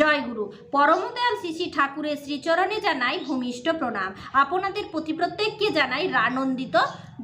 জয় গুরু পরমদয়াল শ্রী শ্রী ঠাকুরের শ্রীচরণে জানাই ভূমিষ্ঠ প্রণাম। আপনাদের প্রতি প্রত্যেককে জানাই রানন্দিত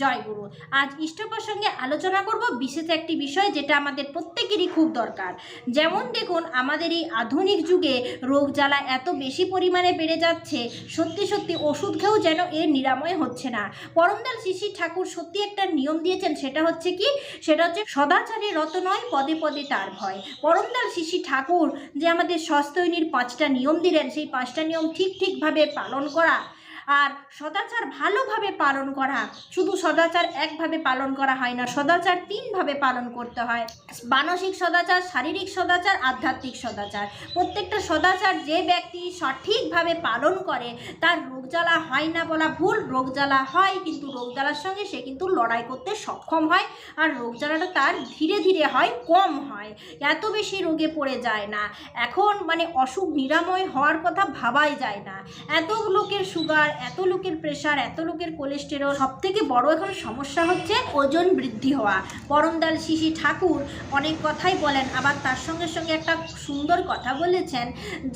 জয় গুরু। আজ ইষ্ট প্রসঙ্গে আলোচনা করব বিশেষ একটি বিষয় যেটা আমাদের প্রত্যেকেরই খুব দরকার। যেমন দেখুন, আমাদের এই আধুনিক যুগে রোগ জ্বালা এত বেশি পরিমাণে বেড়ে যাচ্ছে, সত্যি সত্যি ওষুধ খেয়েও যেন এর নিরাময় হচ্ছে না। পরমদাল শ্রী ঠাকুর সত্যি একটা নিয়ম দিয়েছেন, সেটা হচ্ছে কি? সেটা হচ্ছে সদাচারে রত নয়, পদে পদে তার ভয়। পরমদাল শ্রী ঠাকুর যে আমাদের স্বস্থৈনীর পাঁচটা নিয়ম দিলেন, সেই পাঁচটা নিয়ম ঠিক ঠিকভাবে পালন করা আর সদাচার ভালোভাবে পালন করা। শুধু সদাচার একভাবে পালন করা হয় না, সদাচার তিনভাবে পালন করতে হয়। মানসিক সদাচার, শারীরিক সদাচার, আধ্যাত্মিক সদাচার। প্রত্যেকটা সদাচার যে ব্যক্তি সঠিকভাবে পালন করে, তার রোগ জ্বালা হয় না বলা ভুল রোগ জ্বালা হয় কিন্তু রোগ জ্বালার সঙ্গে সে কিন্তু লড়াই করতে সক্ষম হয় আর রোগ জ্বালাটা তার ধীরে ধীরে হয়, কম হয়। এত বেশি রোগে পড়ে যায় না। এখন মানে অসুখ নিরাময় হওয়ার কথা ভাবাই যায় না। এত লোকের সুগার এত লোকের প্রেশার এত লোকের কোলেস্টেরল সব থেকে বড় এখন সমস্যা হচ্ছে ওজন বৃদ্ধি হওয়া। পরমদাল শিশি ঠাকুর অনেক কথাই বলেন, আবার তার সঙ্গে সঙ্গে একটা সুন্দর কথা বলেছেন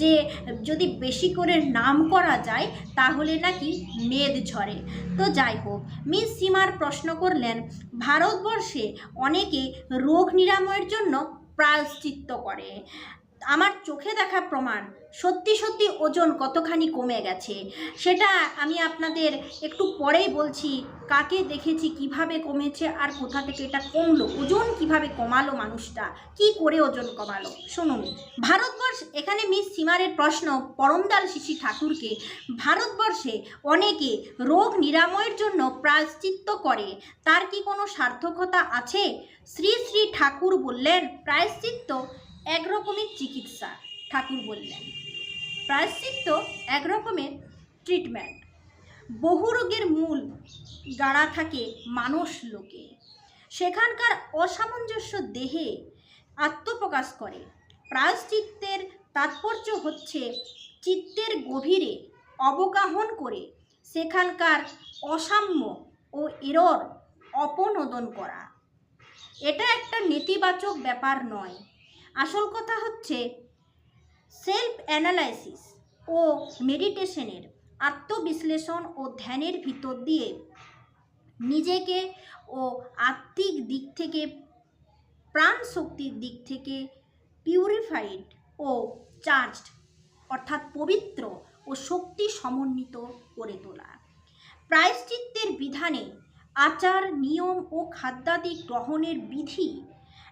যে, যদি বেশি করে নাম করা যায়, তাহলে নাকি মেদ ঝরে। তো যাই হোক, মিস সীমার প্রশ্ন করলেন, ভারতবর্ষে অনেকে রোগ নিরাময়ের জন্য প্রায়শ্চিত্ত করে। আমার চোখে দেখা প্রমাণ, সত্যি সত্যি ওজন কতখানি কমে গেছে, সেটা আমি আপনাদের একটু পরেই বলছি, কাকে দেখেছি কীভাবে কমেছে আর কোথা থেকে এটা কমলো, ওজন কীভাবে কমালো মানুষটা, কি করে ওজন কমালো, শুনুন, ভারতবর্ষ, এখানে মিস সীমারের প্রশ্ন পরমদাল শিশি ঠাকুরকে, ভারতবর্ষে অনেকে রোগ নিরাময়ের জন্য প্রায়শ্চিত্ত করে, তার কি কোনো সার্থকতা আছে? শ্রী শ্রী ঠাকুর বললেন, প্রায়শ্চিত্ত এক রকমের চিকিৎসা, ঠাকুর বললেন। প্রায়শ্চিত্ত একরকমের ট্রিটমেন্ট বহু রোগের মূল গাড়া থাকে মানুষ লোকে। সেখানকার অসামঞ্জস্য দেহে আত্মপ্রকাশ করে। প্রায়শ্চিত্তের তাৎপর্য হচ্ছে চিত্তের গভীরে অবগাহন করে সেখানকার অসাম্য ও এরর অপনোদন করা। এটা একটা নেতিবাচক ব্যাপার নয়। আসল কথা হচ্ছে সেলফ অ্যানালাইসিস ও মেডিটেশনের আত্মবিশ্লেষণ ও ধ্যানের ভিতর দিয়ে নিজেকে ও আত্মিক দিক থেকে প্রাণ শক্তির দিক থেকে পিউরিফাইড ও চার্জড অর্থাৎ পবিত্র ও শক্তি সমন্বিত করে তোলা। প্রায়শ্চিত্তের বিধানে আচার, নিয়ম ও খাদ্যাদি গ্রহণের বিধি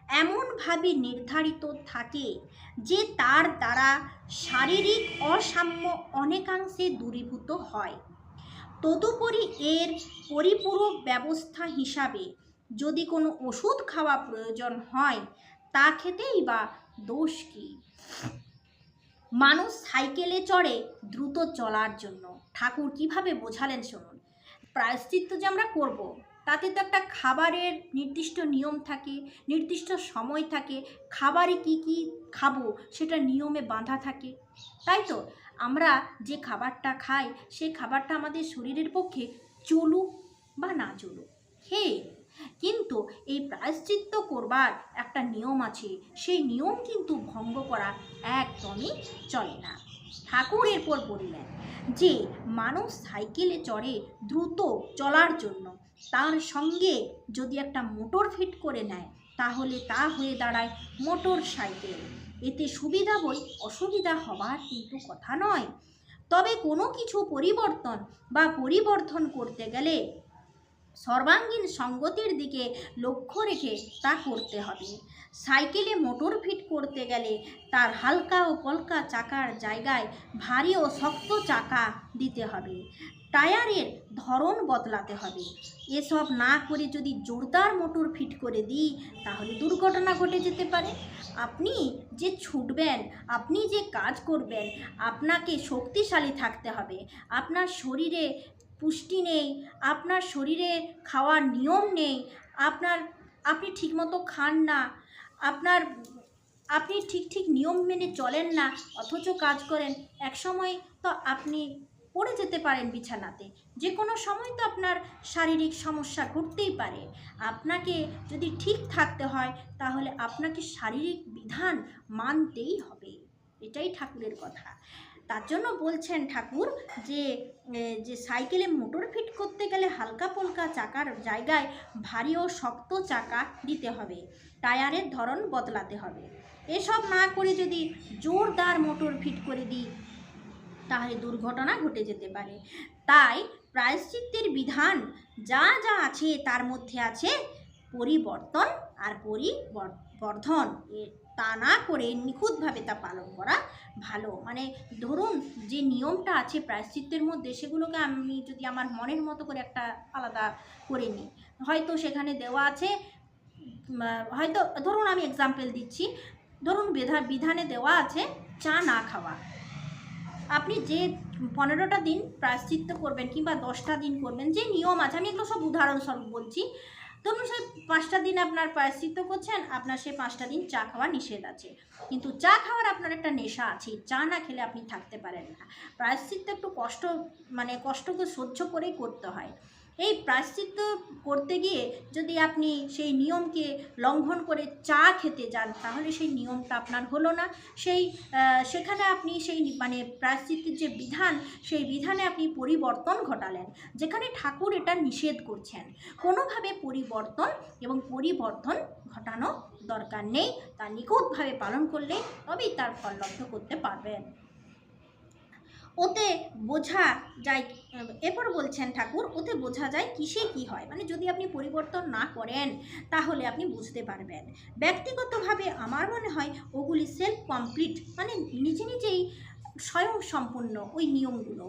এমনভাবে নির্ধারিত থাকে যে তার দ্বারা শারীরিক অসাম্য অনেকাংশে দূরীভূত হয়। তদুপরি এর পরিপূরক ব্যবস্থা হিসাবে যদি কোনো ওষুধ খাওয়া প্রয়োজন হয়, তা খেতেই বা দোষ কী? মানুষ সাইকেলে চড়ে দ্রুত চলার জন্য। ঠাকুর কীভাবে বোঝালেন শুনুন। প্রায়শ্চিত্ত যে আমরা করব। তাতে তো একটা খাবারের নির্দিষ্ট নিয়ম থাকে, নির্দিষ্ট সময় থাকে, খাবারে কি কি খাব সেটা নিয়মে বাঁধা থাকে। তাই তো? আমরা যে খাবারটা খাই, সেই খাবারটা আমাদের শরীরের পক্ষে চলুক বা না চলুক, হে। কিন্তু এই প্রায়শ্চিত্ত করবার একটা নিয়ম আছে, সেই নিয়ম কিন্তু ভঙ্গ করা একদমই চলে না। ঠাকুর এরপর বললেন যে মানুষ সাইকেলে চড়ে দ্রুত চলার জন্য তার সঙ্গে যদি একটা মোটর ফিট করে নেয়, তাহলে তা হয়ে দাঁড়ায় মোটর সাইকেল। এতে সুবিধা বই অসুবিধা হবার কিন্তু কথা নয়। তবে কোনো কিছু পরিবর্তন বা পরিবর্তন করতে গেলে সর্বাঙ্গীন সঙ্গতির দিকে লক্ষ্য রেখে তা করতে হবে। সাইকেলে মোটর ফিট করতে গেলে তার হালকা ও পলকা চাকার জায়গায় ভারী ও শক্ত চাকা দিতে হবে। টায়ারের ধরন বদলাতে হবে। এসব না করে যদি জোরদার মোটর ফিট করে দিই, তাহলে দুর্ঘটনা ঘটে যেতে পারে। আপনি যে ছুটবেন, আপনি যে কাজ করবেন, আপনাকে শক্তিশালী থাকতে হবে। আপনার শরীরে পুষ্টি নেই, আপনার শরীরে খাওয়ার নিয়ম নেই, আপনার, আপনি ঠিকমতো খান না আপনার, আপনি ঠিক ঠিক নিয়ম মেনে চলেন না, অথচ কাজ করেন, এক সময় তো আপনি পড়ে যেতে পারেন বিছানাতে। যে কোনো সময় তো আপনার শারীরিক সমস্যা ঘটতেই পারে। আপনাকে যদি ঠিক থাকতে হয়, তাহলে আপনাকে শারীরিক বিধান মানতেই হবে। এটাই ঠাকুরের কথা। তার জন্য বলছেন ঠাকুর যে যে সাইকেলে মোটর ফিট করতে গেলে হালকা পলকা চাকার জায়গায় ভারী ও শক্ত চাকা দিতে হবে, টায়ারের ধরন বদলাতে হবে। এসব না করে যদি জোরদার মোটর ফিট করে দিই, তাহলে দুর্ঘটনা ঘটে যেতে পারে। তাই প্রায়শ্চিত্তের বিধান যা যা আছে তার মধ্যে আছে পরিবর্তন আর পরিবর্ধন তা না করে নিখুঁতভাবে তা পালন করা ভালো। মানে ধরুন যে নিয়মটা আছে প্রায়শ্চিত্তের মধ্যে, সেগুলোকে আমি যদি আমার মনের মতো করে একটা আলাদা করে নিই। হয়তো সেখানে দেওয়া আছে হয়তো ধরুন আমি এক্সাম্পল দিচ্ছি, ধরুন বিধা, বিধানে দেওয়া আছে চা না খাওয়া। আপনি যে পনেরোটা দিন প্রায়শ্চিত্ত করবেন কিংবা দশটা দিন করবেন, যে নিয়ম আছে, আমি এগুলো সব উদাহরণস্বরূপ বলছি। ধরুন সেই পাঁচটা দিন আপনার প্রায়শ্চিত্ত করছেন, আপনার সেই পাঁচটা দিন চা খাওয়া নিষেধ আছে। কিন্তু চা খাওয়ার আপনার একটা নেশা আছে, চা না খেলে আপনি থাকতে পারেন না। প্রায়শ্চিত্ত একটু কষ্ট মানে কষ্টকে সহ্য করেই করতে হয়। এই প্রায়শ্চিত্ত করতে গিয়ে যদি আপনি সেই নিয়মকে লঙ্ঘন করে চা খেতে যান, তাহলে সেই নিয়মটা আপনার হলো না। সেই সেখানে আপনি সেই মানে প্রায়শ্চিত্তের যে বিধান, সেই বিধানে আপনি পরিবর্তন ঘটালেন, যেখানে ঠাকুর এটা নিষেধ করছেন। কোনোভাবে পরিবর্তন এবং পরিবর্তন ঘটানো দরকার নেই, তা নিখুঁতভাবে পালন করলে তবেই তার ফল লব্ধ করতে পারবেন। ওতে বোঝা যায়, এরপর বলছেন ঠাকুর, ওতে বোঝা যায় কিসে কি হয়? মানে যদি আপনি পরিবর্তন না করেন, তাহলে আপনি বুঝতে পারবেন। ব্যক্তিগতভাবে আমার মনে হয় ওগুলি সেলফ কমপ্লিট মানে নিজে নিজেই স্বয়ং সম্পূর্ণ ওই নিয়মগুলো।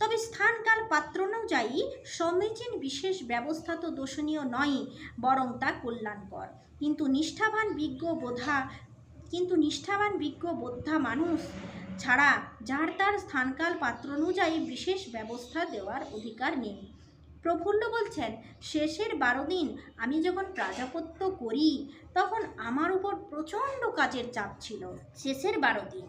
তবে স্থানকাল পাত্র অনুযায়ী সমীচীন বিশেষ ব্যবস্থা তো দোষণীয় নয়, বরং তা কল্যাণকর। কিন্তু নিষ্ঠাবান বিজ্ঞ বোধা, কিন্তু নিষ্ঠাবান বিজ্ঞ বোদ্ধা মানুষ ছাড়া যার তার স্থানকাল পাত্র অনুযায়ী বিশেষ ব্যবস্থা দেওয়ার অধিকার নেই। প্রফুল্ল বলছেন, শেষের বারো দিন আমি যখন প্রাজাপত্য করি, তখন আমার উপর প্রচণ্ড কাজের চাপ ছিল। শেষের বারো দিন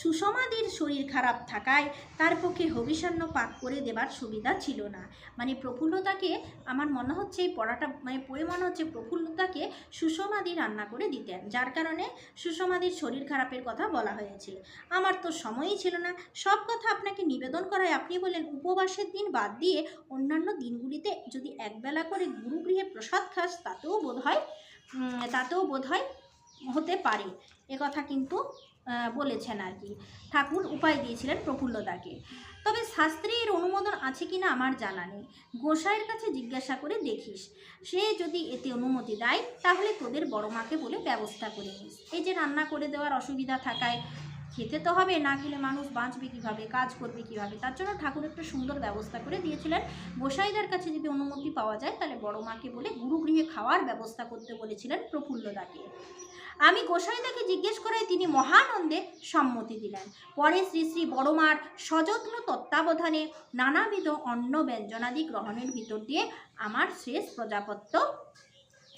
সুষমাদির শরীর খারাপ থাকায় তার পক্ষে হবিষান্ন পাক করে দেবার সুবিধা ছিল না। মানে প্রফুল্লতাকে আমার মনে হচ্ছে এই পড়াটা মানে পড়ে মনে হচ্ছে প্রফুল্লতাকে সুষমাদি রান্না করে দিতেন, যার কারণে সুষমাদির শরীর খারাপের কথা বলা হয়েছে আমার তো সময়ই ছিল না। সব কথা আপনাকে নিবেদন করায় আপনি বলেন, উপবাসের দিন বাদ দিয়ে অন্যান্য দিনগুলিতে যদি একবেলা করে গুরুগৃহে প্রসাদ খাস, তাতেও বোধ হয় তাতেও বোধ হয় হতে পারে। কথা কিন্তু বলেছেন আর কি ঠাকুর উপায় দিয়েছিলেন প্রফুল্লতাকে তবে শাস্ত্রীর অনুমোদন আছে কিনা আমার জানা নেই। গোসাইয়ের কাছে জিজ্ঞাসা করে দেখিস। সে যদি এতে অনুমতি দেয়, তাহলে তোদের বড় মাকে বলে ব্যবস্থা করে নিস। এই যে রান্না করে দেওয়ার অসুবিধা থাকায় খেতে তো হবে, না খেলে মানুষ বাঁচবে কীভাবে, কাজ করবে কীভাবে? তার জন্য ঠাকুর একটা সুন্দর ব্যবস্থা করে দিয়েছিলেন। গোসাইদার কাছে যদি অনুমতি পাওয়া যায়, তাহলে বড় মাকে বলে গুরুগৃহে খাওয়ার ব্যবস্থা করতে বলেছিলেন প্রফুল্লদাকে। আমি গোসাইদাকে জিজ্ঞেস করায় তিনি মহানন্দে সম্মতি দিলেন। পরে শ্রী শ্রী বড়মার সযত্ন তত্ত্বাবধানে নানাবিধ অন্ন ব্যঞ্জনাদি গ্রহণের ভিতর দিয়ে আমার শেষ প্রজাপত্য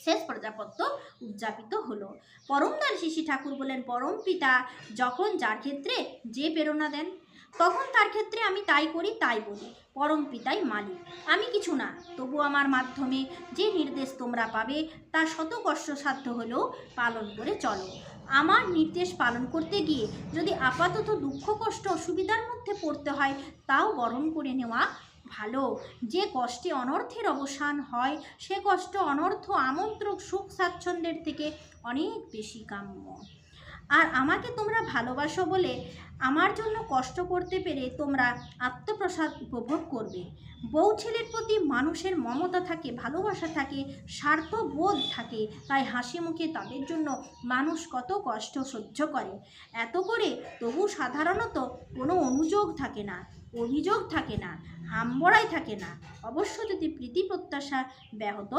শেষ প্রজাপত্য উদযাপিত হলো। পরমদার শিশি ঠাকুর বলেন, পরম পিতা, যখন যার ক্ষেত্রে যে প্রেরণা দেন, তখন তার ক্ষেত্রে আমি তাই করি, তাই বলি। পরম পিতাই মালিক। আমি কিছু না তবু আমার মাধ্যমে যে নির্দেশ তোমরা পাবে, তা শত কষ্টসাধ্য হলেও পালন করে চলো। আমার নির্দেশ পালন করতে গিয়ে যদি আপাতত দুঃখ, কষ্ট, অসুবিধার মধ্যে পড়তে হয়, তাও বরণ করে নেওয়া ভালো। যে কষ্টে অনর্থের অবসান হয়, সে কষ্ট অনর্থ আমন্ত্রক সুখ স্বাচ্ছন্দ্যের থেকে অনেক বেশি কাম্য। আর আমাকে তোমরা ভালোবাসো বলে আমার জন্য কষ্ট করতে পেরে তোমরা আত্মপ্রসাদ উপভোগ করবে। বউ ছেলের প্রতি মানুষের মমতা থাকে, ভালোবাসা থাকে, স্বার্থবোধ থাকে, তাই হাসি মুখে তাদের জন্য মানুষ কত কষ্ট সহ্য করে। এত করে তবু সাধারণত কোনো অনুযোগ থাকে না, অভিযোগ থাকে না, হাম্বড়াই থাকে না। অবশ্য যদি প্রীতি প্রত্যাশা ব্যাহত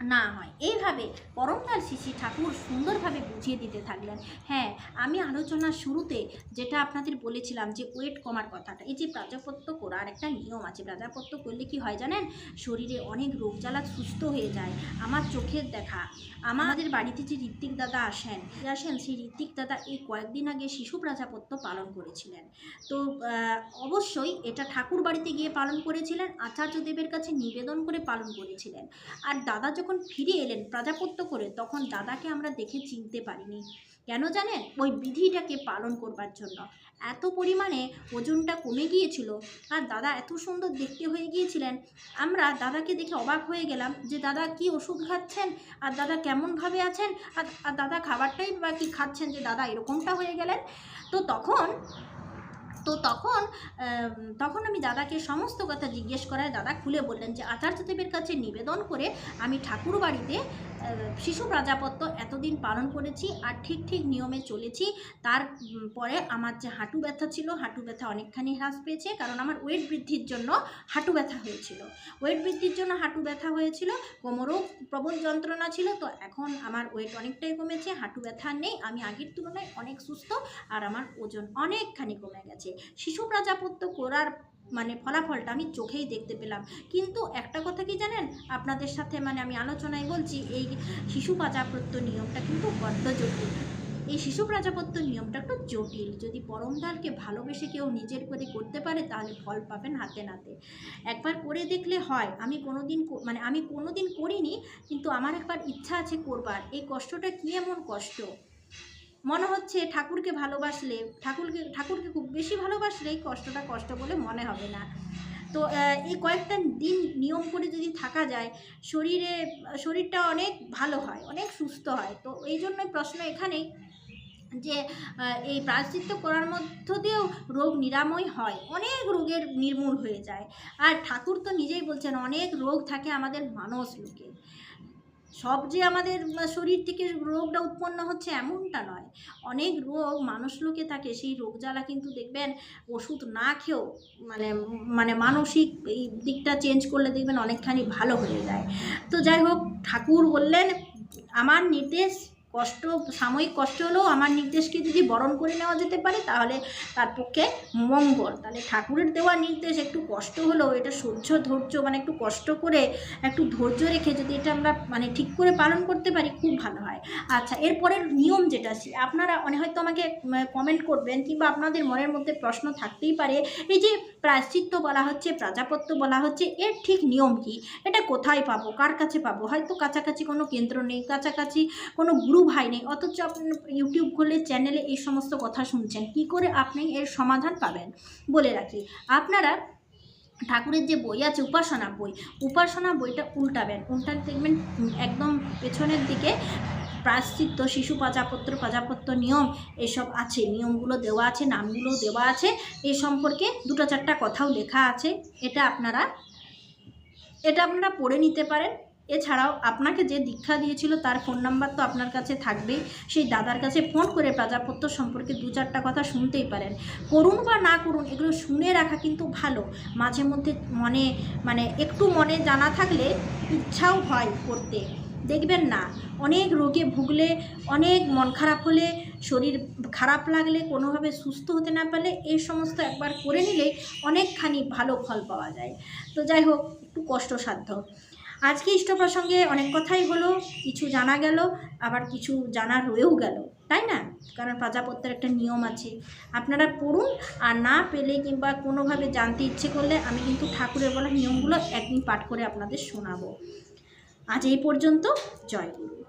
না হয়। এইভাবে পরমদার শিশি ঠাকুর সুন্দরভাবে বুঝিয়ে দিতে থাকলেন। হ্যাঁ আমি আলোচনার শুরুতে যেটা আপনাদের বলেছিলাম যে ওয়েট কমার কথাটা, এই যে প্রাজাপত্য করার একটা নিয়ম আছে। প্রাজাপত্য করলে কি হয় জানেন? শরীরে অনেক রোগ জ্বালা সুস্থ হয়ে যায়। আমার চোখের দেখা, আমাদের বাড়িতে যে ঋত্বিক দাদা আসেন আসেন, সেই ঋত্বিক দাদা এই কয়েকদিন আগে শিশু প্রাজাপত্য পালন করেছিলেন। তো অবশ্যই এটা ঠাকুর বাড়িতে গিয়ে পালন করেছিলেন, আচার্যদেবের কাছে নিবেদন করে পালন করেছিলেন। আর দাদা যখন ফিরে এলেন প্রাজাপত্য করে, তখন দাদাকে আমরা দেখে চিনতে পারিনি। কেন জানেন? ওই বিধিটাকে পালন করবার জন্য। এত পরিমাণে ওজনটা কমে গিয়েছিল আর দাদা এত সুন্দর দেখতে হয়ে গিয়েছিলেন। আমরা দাদাকে দেখে অবাক হয়ে গেলাম যে দাদা কি ওষুধ খাচ্ছেন? আর দাদা কেমনভাবে আছেন? আর দাদা খাবারটাই বা কি খাচ্ছেন? যে দাদা এরকমটা হয়ে গেলেন? তো তখন তো তখন তখন আমি দাদাকে সমস্ত কথা জিজ্ঞেস করায় দাদা খুলে বললেন যে, আচার্যদেবের কাছে নিবেদন করে আমি ঠাকুর বাড়িতে শিশু প্রাজাপত্য এতদিন পালন করেছি আর ঠিক ঠিক নিয়মে চলেছি। তার উম, পরে আমার যে হাঁটু ব্যথা ছিল হাঁটু ব্যথা অনেকখানি হ্রাস পেয়েছে কারণ আমার ওয়েট বৃদ্ধির জন্য হাঁটু ব্যথা হয়েছিল। ওয়েট বৃদ্ধির জন্য হাঁটু ব্যথা হয়েছিল কোমরও প্রবল যন্ত্রণা ছিল তো এখন আমার ওয়েট অনেকটাই কমেছে হাঁটু ব্যথা নেই। আমি আগের তুলনায় অনেক সুস্থ আর আমার ওজন অনেকখানি কমে গেছে। শিশু প্রাজাপত্য করার মানে ফলাফলটা আমি চোখেই দেখতে পেলাম। কিন্তু একটা কথা কি জানেন? আপনাদের সাথে মানে আমি আলোচনায় বলছি, এই শিশু প্রাজাপত্য নিয়মটা কিন্তু বড্ড জটিল। এই শিশু প্রাজাপত্য নিয়মটা একটু জটিল। যদি পরমদালকে ভালোবেসে কেউ নিজের করে করতে পারে, তাহলে ফল পাবেন হাতে নাতে। একবার করে দেখলে হয়। আমি কোনোদিন কো- মানে আমি কোনোদিন করিনি, কিন্তু আমার একবার ইচ্ছা আছে করবার। এই কষ্টটা কী এমন কষ্ট? মনে হচ্ছে ঠাকুরকে ভালোবাসলে, ঠাকুরকে ঠাকুরকে খুব বেশি ভালোবাসলে এই কষ্টটা কষ্ট বলে মনে হবে না। তো এই কয়েকটা দিন নিয়ম করে যদি থাকা যায়, শরীরে, শরীরটা অনেক ভালো হয়, অনেক সুস্থ হয়। তো এই জন্যই প্রশ্ন এখানেই যে এই প্রায়শ্চিত্ত করার মধ্য দিয়েও রোগ নিরাময় হয়। অনেক রোগের নির্মূল হয়ে যায়। আর ঠাকুর তো নিজেই বলছেন, অনেক রোগ থাকে আমাদের মানস লোকে সব যে আমাদের শরীর থেকে রোগটা উৎপন্ন হচ্ছে এমনটা নয়। অনেক রোগ, মানুষ লোকে থাকে, সেই রোগ জ্বালা কিন্তু দেখবেন ওষুধ না খেয়েও মানে মানে মানসিক এই দিকটা চেঞ্জ করলে দেখবেন অনেকখানি ভালো হয়ে যায়। তো যাই হোক, ঠাকুর বললেন, আমার নির্দেশ কষ্ট, সাময়িক কষ্ট হলেও আমার নির্দেশকে যদি বরণ করে নেওয়া যেতে পারে, তাহলে তার পক্ষে মঙ্গল। তাহলে ঠাকুরের দেওয়া নির্দেশ একটু কষ্ট হলেও, এটা সহ্য, ধৈর্য মানে একটু কষ্ট করে, একটু ধৈর্য রেখে যদি এটা আমরা মানে ঠিক করে পালন করতে পারি, খুব ভালো হয়। আচ্ছা এরপরের নিয়ম যেটা আপনারা অনেক হয়তো আমাকে কমেন্ট করবেন কিংবা আপনাদের মনের মধ্যে প্রশ্ন থাকতেই পারে, এই যে প্রায়শ্চিত্ত বলা হচ্ছে, প্রাজাপত্য বলা হচ্ছে, এর ঠিক নিয়ম কি? এটা কোথায় পাবো? কার কাছে পাবো? হয়তো কাছাকাছি কোনো কেন্দ্র নেই, কাছাকাছি কোনো গুরু ভাই নেই অথচ আপনি ইউটিউব খুলে চ্যানেলে এই সমস্ত কথা শুনছেন। কি করে আপনি এর সমাধান পাবেন? বলে রাখি, আপনারা ঠাকুরের যে বই আছে, উপাসনা বই, উপাসনা বইটা উল্টাবেন। উল্টান দেখবেন একদম পেছনের দিকে প্রায়শ্চিত্ত, শিশু পাজাপত্র পাজাপত্য নিয়ম এসব আছে। নিয়মগুলো দেওয়া আছে, নামগুলো দেওয়া আছে। এই সম্পর্কে দুটো চারটা কথাও লেখা আছে। এটা আপনারা এটা আপনারা পড়ে নিতে পারেন। এছাড়াও আপনাকে যে দীক্ষা দিয়েছিল তার ফোন নাম্বার তো আপনার কাছে থাকবেই। সেই দাদার কাছে ফোন করে প্রাজাপত্য সম্পর্কে দু চারটা কথা শুনতেই পারেন। করুন বা না করুন, এগুলো শুনে রাখা কিন্তু ভালো। মাঝে মধ্যে মনে মানে একটু মনে জানা থাকলে ইচ্ছাও হয় করতে। দেখবেন না, অনেক রোগে ভুগলে, অনেক মন খারাপ হলে, শরীর খারাপ লাগলে, কোনোভাবে সুস্থ হতে না পারলে, এই সমস্ত একবার করে নিলে অনেকখানি ভালো ফল পাওয়া যায়। তো যাই হোক, একটু কষ্টসাধ্য। আজকে ইষ্ট প্রসঙ্গে অনেক কথাই হলো, কিছু জানা গেল, আবার কিছু জানা রয়েও গেল, তাই না? কারণ প্রজাপত্যের একটা নিয়ম আছে। আপনারা পড়ুন, আর না পেলে কিংবা কোনোভাবে জানতে ইচ্ছে করলে আমি কিন্তু ঠাকুরের বলা নিয়মগুলো একদিন পাঠ করে আপনাদের শোনাবো। আজ এই পর্যন্ত, জয় গুরু।